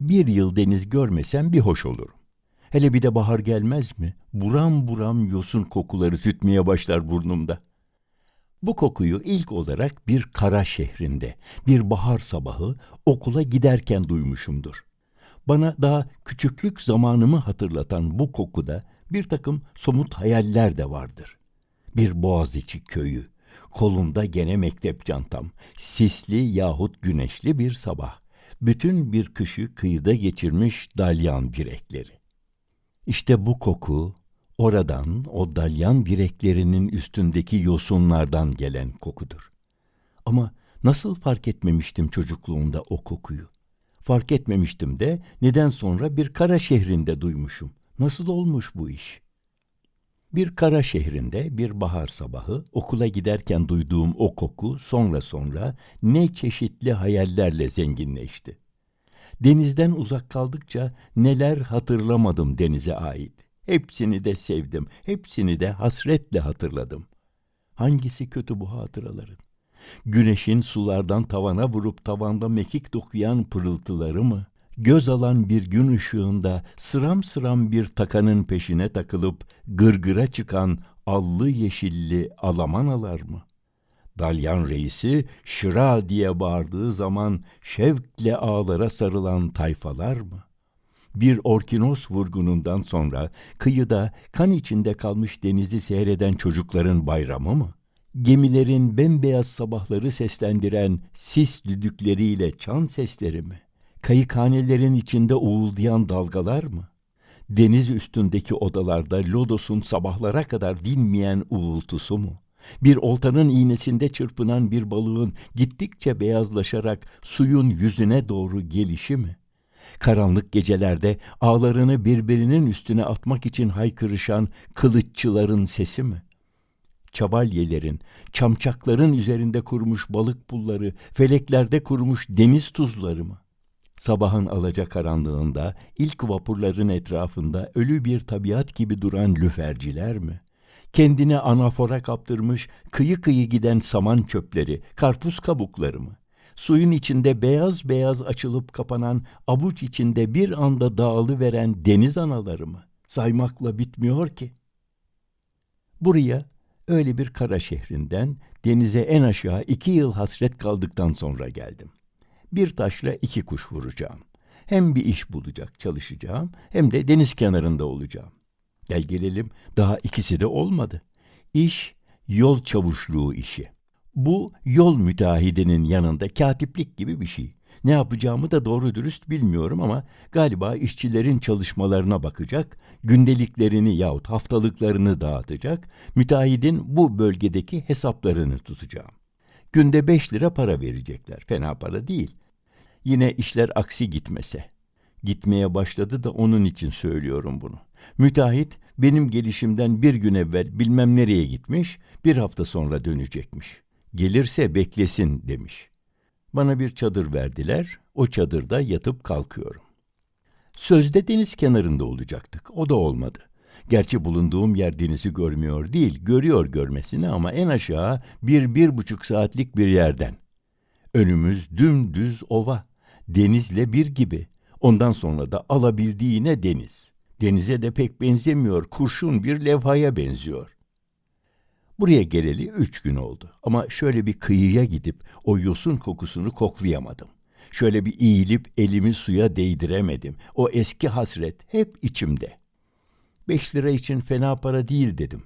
Bir yıl deniz görmesem bir hoş olurum. Hele bir de bahar gelmez mi? Buram buram yosun kokuları tütmeye başlar burnumda. Bu kokuyu ilk olarak bir kara şehrinde, bir bahar sabahı okula giderken duymuşumdur. Bana daha küçüklük zamanımı hatırlatan bu kokuda bir takım somut hayaller de vardır. Bir Boğaziçi köyü, kolumda gene mektep çantam, sisli yahut güneşli bir sabah, bütün bir kışı kıyıda geçirmiş dalyan birekleri. İşte bu koku, oradan o dalyan bireklerinin üstündeki yosunlardan gelen kokudur. Ama nasıl fark etmemiştim çocukluğumda o kokuyu? Fark etmemiştim de neden sonra bir kara şehrinde duymuşum. Nasıl olmuş bu iş? Bir kara şehrinde bir bahar sabahı okula giderken duyduğum o koku sonra sonra ne çeşitli hayallerle zenginleşti. Denizden uzak kaldıkça neler hatırlamadım denize ait. Hepsini de sevdim, hepsini de hasretle hatırladım. Hangisi kötü bu hatıraların? Güneşin sulardan tavana vurup tavanda mekik dokuyan pırıltıları mı? Göz alan bir gün ışığında sıram sıram bir takanın peşine takılıp gırgıra çıkan allı yeşilli alamanalar mı? Dalyan reisi şıra diye bağırdığı zaman şevkle ağlara sarılan tayfalar mı? Bir orkinos vurgunundan sonra kıyıda kan içinde kalmış denizi seyreden çocukların bayramı mı? Gemilerin bembeyaz sabahları seslendiren sis düdükleriyle çan sesleri mi? Kayıkhanelerin içinde uğuldayan dalgalar mı? Deniz üstündeki odalarda lodosun sabahlara kadar dinmeyen uğultusu mu? Bir oltanın iğnesinde çırpınan bir balığın gittikçe beyazlaşarak suyun yüzüne doğru gelişi mi? Karanlık gecelerde ağlarını birbirinin üstüne atmak için haykırışan kılıççıların sesi mi? Çabalyelerin, çamçakların üzerinde kurmuş balık pulları, feleklerde kurmuş deniz tuzları mı? Sabahın alacakaranlığında ilk vapurların etrafında ölü bir tabiat gibi duran lüferciler mi? Kendini anafora kaptırmış kıyı kıyı giden saman çöpleri, karpuz kabukları mı? Suyun içinde beyaz beyaz açılıp kapanan avuç içinde bir anda dağılıveren deniz anaları mı? Saymakla bitmiyor ki. Buraya öyle bir kara şehrinden denize en aşağı iki yıl hasret kaldıktan sonra geldim. Bir taşla iki kuş vuracağım. Hem bir iş bulacak, çalışacağım hem de deniz kenarında olacağım. Gel gelelim daha ikisi de olmadı. İş yol çavuşluğu işi. Bu yol müteahhidinin yanında katiplik gibi bir şey. Ne yapacağımı da doğru dürüst bilmiyorum ama galiba işçilerin çalışmalarına bakacak, gündeliklerini yahut haftalıklarını dağıtacak, müteahhidin bu bölgedeki hesaplarını tutacağım. Günde beş lira para verecekler, fena para değil. Yine işler aksi gitmese. Gitmeye başladı da onun için söylüyorum bunu. Müteahhit benim gelişimden bir gün evvel bilmem nereye gitmiş, bir hafta sonra dönecekmiş. Gelirse beklesin demiş. Bana bir çadır verdiler, o çadırda yatıp kalkıyorum. Sözde deniz kenarında olacaktık, o da olmadı. Gerçi bulunduğum yer denizi görmüyor değil, görüyor görmesini ama en aşağı bir, bir buçuk saatlik bir yerden. Önümüz dümdüz ova, denizle bir gibi. Ondan sonra da alabildiğine deniz. Denize de pek benzemiyor, kurşun bir levhaya benziyor. Buraya geleli üç gün oldu ama şöyle bir kıyıya gidip o yosun kokusunu koklayamadım. Şöyle bir eğilip elimi suya değdiremedim. O eski hasret hep içimde. Beş lira için fena para değil dedim.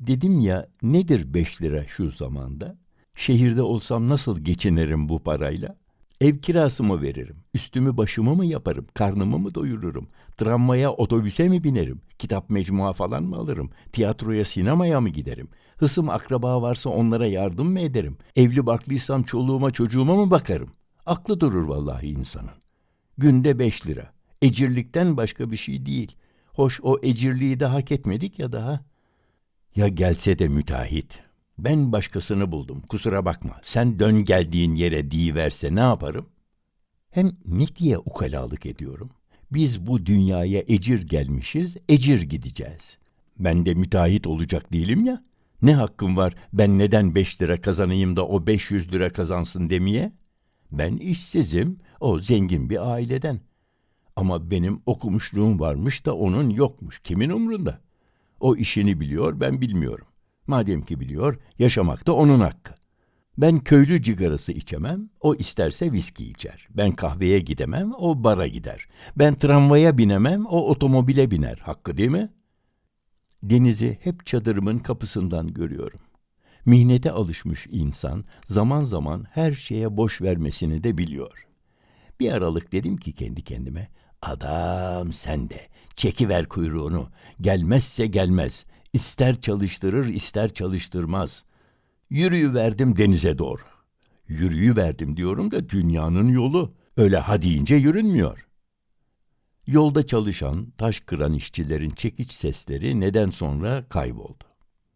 Dedim ya nedir beş lira şu zamanda? Şehirde olsam nasıl geçinirim bu parayla? Ev kirası mı veririm? Üstümü başımı mı yaparım? Karnımı mı doyururum? Tramvaya, otobüse mi binerim? Kitap mecmua falan mı alırım? Tiyatroya, sinemaya mı giderim? Hısım akraba varsa onlara yardım mı ederim? Evli barklıysam çoluğuma çocuğuma mı bakarım? Aklı durur vallahi insanın. Günde beş lira. Ecirlikten başka bir şey değil. Hoş o ecirliği de hak etmedik ya daha. Ya gelse de müteahhit. Ben başkasını buldum. Kusura bakma. Sen dön geldiğin yere diyiverse ne yaparım? Hem ne diye ukalalık ediyorum? Biz bu dünyaya ecir gelmişiz, ecir gideceğiz. Ben de müteahhit olacak değilim ya. Ne hakkım var ben neden beş lira kazanayım da o beş yüz lira kazansın demeye? Ben işsizim, o zengin bir aileden. Ama benim okumuşluğum varmış da onun yokmuş. Kimin umrunda? O işini biliyor, ben bilmiyorum. Madem ki biliyor, yaşamak da onun hakkı. Ben köylü cigarası içemem, o isterse viski içer. Ben kahveye gidemem, o bara gider. Ben tramvaya binemem, o otomobile biner. Hakkı değil mi? Denizi hep çadırımın kapısından görüyorum. Mihnete alışmış insan zaman zaman her şeye boş vermesini de biliyor. Bir aralık dedim ki kendi kendime, adam sen de çekiver kuyruğunu, gelmezse gelmez, ister çalıştırır ister çalıştırmaz. Yürüyüverdim denize doğru. Yürüyüverdim diyorum da dünyanın yolu. Öyle ha deyince yürünmüyor. Yolda çalışan, taş kıran işçilerin çekiç sesleri neden sonra kayboldu.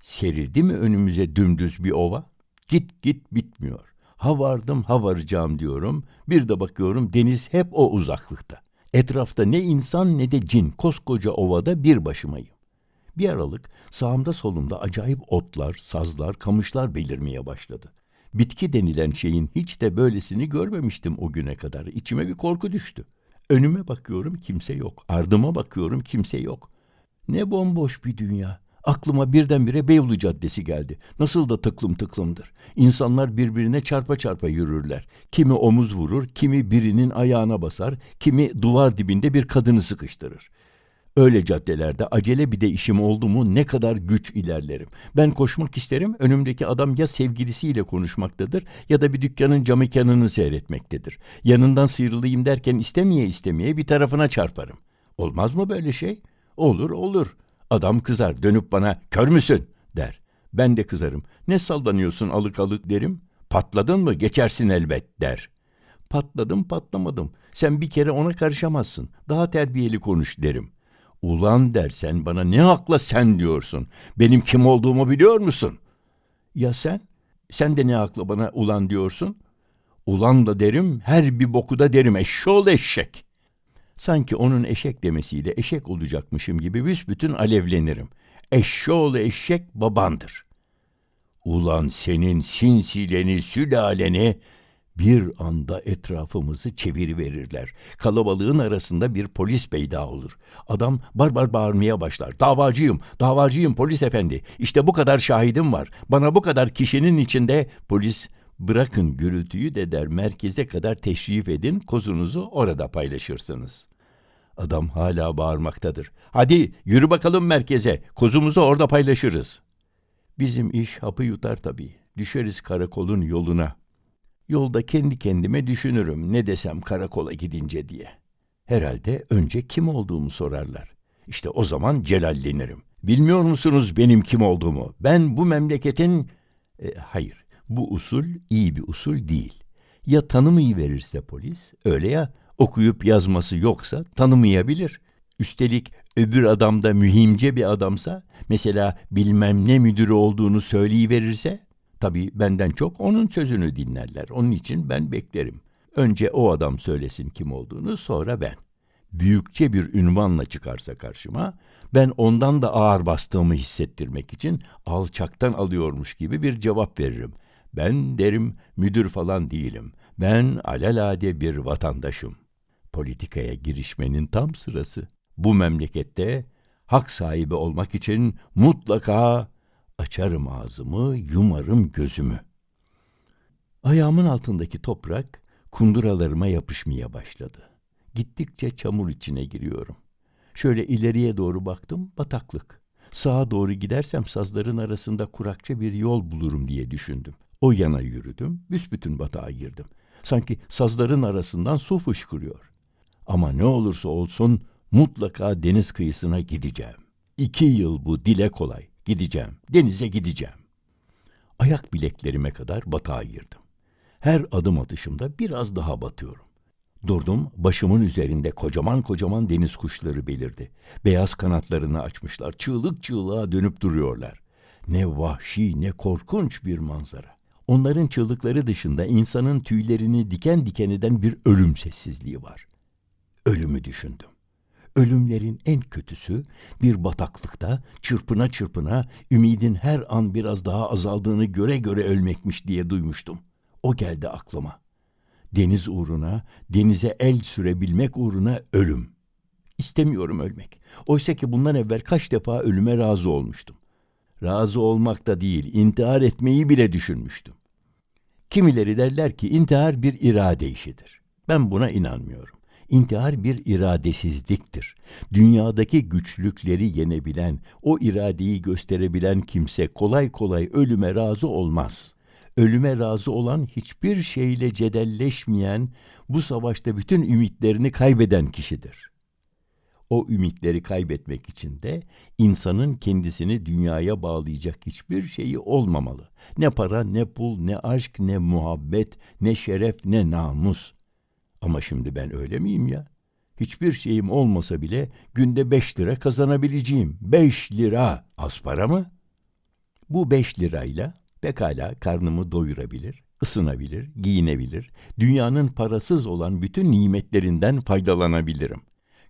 Serildi mi önümüze dümdüz bir ova? Git git bitmiyor. Ha vardım ha varacağım diyorum. Bir de bakıyorum deniz hep o uzaklıkta. Etrafta ne insan ne de cin koskoca ovada bir başımayım. Bir aralık sağımda solumda acayip otlar, sazlar, kamışlar belirmeye başladı. Bitki denilen şeyin hiç de böylesini görmemiştim o güne kadar. İçime bir korku düştü. Önüme bakıyorum kimse yok. Ardıma bakıyorum kimse yok. Ne bomboş bir dünya. Aklıma birdenbire Beyoğlu Caddesi geldi. Nasıl da tıklım tıklımdır. İnsanlar birbirine çarpa çarpa yürürler. Kimi omuz vurur, kimi birinin ayağına basar, kimi duvar dibinde bir kadını sıkıştırır. Öyle caddelerde acele bir de işim oldu mu ne kadar güç ilerlerim. Ben koşmak isterim, önümdeki adam ya sevgilisiyle konuşmaktadır ya da bir dükkanın cam mekanını seyretmektedir. Yanından sıyrılayım derken istemeye istemeye bir tarafına çarparım. Olmaz mı böyle şey? Olur, olur. Adam kızar, dönüp bana kör müsün der. Ben de kızarım. Ne sallanıyorsun alık alık derim. Patladın mı geçersin elbet der. Patladım patlamadım. Sen bir kere ona karışamazsın. Daha terbiyeli konuş derim. Ulan dersen bana ne hakla sen diyorsun. Benim kim olduğumu biliyor musun? Ya sen? Sen de ne hakla bana ulan diyorsun? Ulan da derim, her bir boku da derim eşşoğlu eşek. Sanki onun eşek demesiyle eşek olacakmışım gibi büsbütün alevlenirim. Eşşoğlu eşek babandır. Ulan senin sinsileni, sülaleni bir anda etrafımızı çeviriverirler. Kalabalığın arasında bir polis beyda olur. Adam barbar bağırmaya başlar. Davacıyım, davacıyım polis efendi. İşte bu kadar şahidim var. Bana bu kadar kişinin içinde polis bırakın gürültüyü de der merkeze kadar teşrif edin kozunuzu orada paylaşırsınız. Adam hala bağırmaktadır. Hadi yürü bakalım merkeze kozumuzu orada paylaşırız. Bizim iş hapı yutar tabii. Düşeriz karakolun yoluna. Yolda kendi kendime düşünürüm ne desem karakola gidince diye. Herhalde önce kim olduğumu sorarlar. İşte o zaman celallenirim. Bilmiyor musunuz benim kim olduğumu? Ben bu memleketin... E, hayır, bu usul iyi bir usul değil. Ya tanımayı verirse polis, öyle ya okuyup yazması yoksa tanımayabilir. Üstelik öbür adam da mühimce bir adamsa, mesela bilmem ne müdürü olduğunu söyleyiverirse, tabii benden çok onun sözünü dinlerler. Onun için ben beklerim. Önce o adam söylesin kim olduğunu, sonra ben. Büyükçe bir ünvanla çıkarsa karşıma, ben ondan da ağır bastığımı hissettirmek için alçaktan alıyormuş gibi bir cevap veririm. Ben derim müdür falan değilim. Ben alelade bir vatandaşım. Politikaya girişmenin tam sırası. Bu memlekette hak sahibi olmak için mutlaka açarım ağzımı, yumarım gözümü. Ayağımın altındaki toprak kunduralarıma yapışmaya başladı. Gittikçe çamur içine giriyorum. Şöyle ileriye doğru baktım, bataklık. Sağa doğru gidersem sazların arasında kurakça bir yol bulurum diye düşündüm. O yana yürüdüm, büsbütün batağa girdim. Sanki sazların arasından su fışkırıyor. Ama ne olursa olsun mutlaka deniz kıyısına gideceğim. İki yıl bu dile kolay. Gideceğim, denize gideceğim. Ayak bileklerime kadar batağa girdim. Her adım atışımda biraz daha batıyorum. Durdum, başımın üzerinde kocaman kocaman deniz kuşları belirdi. Beyaz kanatlarını açmışlar, çığlık çığlığa dönüp duruyorlar. Ne vahşi, ne korkunç bir manzara. Onların çığlıkları dışında insanın tüylerini diken diken eden bir ölüm sessizliği var. Ölümü düşündüm. Ölümlerin en kötüsü bir bataklıkta çırpına çırpına ümidin her an biraz daha azaldığını göre göre ölmekmiş diye duymuştum. O geldi aklıma. Deniz uğruna, denize el sürebilmek uğruna ölüm. İstemiyorum ölmek. Oysa ki bundan evvel kaç defa ölüme razı olmuştum. Razı olmak da değil, intihar etmeyi bile düşünmüştüm. Kimileri derler ki intihar bir irade işidir. Ben buna inanmıyorum. İntihar bir iradesizliktir. Dünyadaki güçlükleri yenebilen, o iradeyi gösterebilen kimse kolay kolay ölüme razı olmaz. Ölüme razı olan hiçbir şeyle cedelleşmeyen, bu savaşta bütün ümitlerini kaybeden kişidir. O ümitleri kaybetmek için de insanın kendisini dünyaya bağlayacak hiçbir şeyi olmamalı. Ne para, ne pul, ne aşk, ne muhabbet, ne şeref, ne namus. Ama şimdi ben öyle miyim ya? Hiçbir şeyim olmasa bile günde beş lira kazanabileceğim. Beş lira! Az para mı? Bu beş lirayla pekala karnımı doyurabilir, ısınabilir, giyinebilir, dünyanın parasız olan bütün nimetlerinden faydalanabilirim.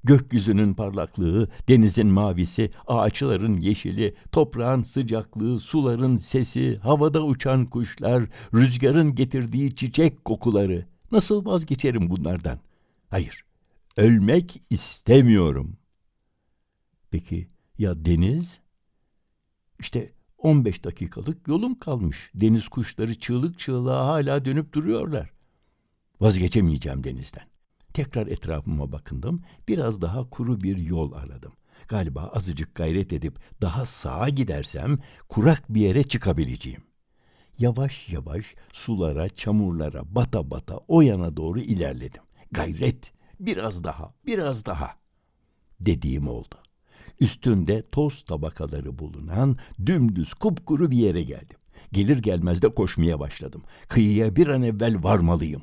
Gökyüzünün parlaklığı, denizin mavisi, ağaçların yeşili, toprağın sıcaklığı, suların sesi, havada uçan kuşlar, rüzgarın getirdiği çiçek kokuları. Nasıl vazgeçerim bunlardan? Hayır, ölmek istemiyorum. Peki ya deniz? İşte 15 dakikalık yolum kalmış. Deniz kuşları çığlık çığlığa hala dönüp duruyorlar. Vazgeçemeyeceğim denizden. Tekrar etrafıma bakındım. Biraz daha kuru bir yol aradım. Galiba azıcık gayret edip daha sağa gidersem kurak bir yere çıkabileceğim. Yavaş yavaş sulara, çamurlara bata bata o yana doğru ilerledim. Gayret, biraz daha, biraz daha dediğim oldu. Üstünde toz tabakaları bulunan dümdüz kupkuru bir yere geldim. Gelir gelmez de koşmaya başladım. Kıyıya bir an evvel varmalıyım.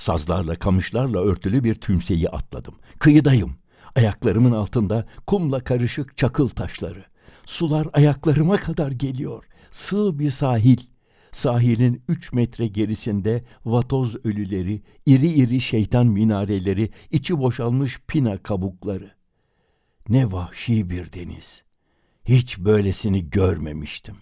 Sazlarla, kamışlarla örtülü bir tümseyi atladım. Kıyıdayım. Ayaklarımın altında kumla karışık çakıl taşları. Sular ayaklarıma kadar geliyor. Sığ bir sahil. Sahilin üç metre gerisinde vatoz ölüleri, iri iri şeytan minareleri, içi boşalmış pina kabukları. Ne vahşi bir deniz. Hiç böylesini görmemiştim.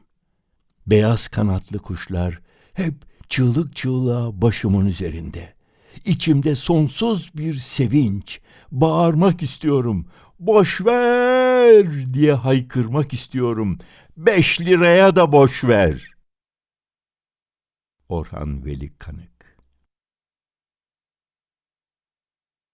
Beyaz kanatlı kuşlar hep çığlık çığlığa başımın üzerinde. İçimde sonsuz bir sevinç. Bağırmak istiyorum. Boş ver diye haykırmak istiyorum. Beş liraya da boş ver. Orhan Veli Kanık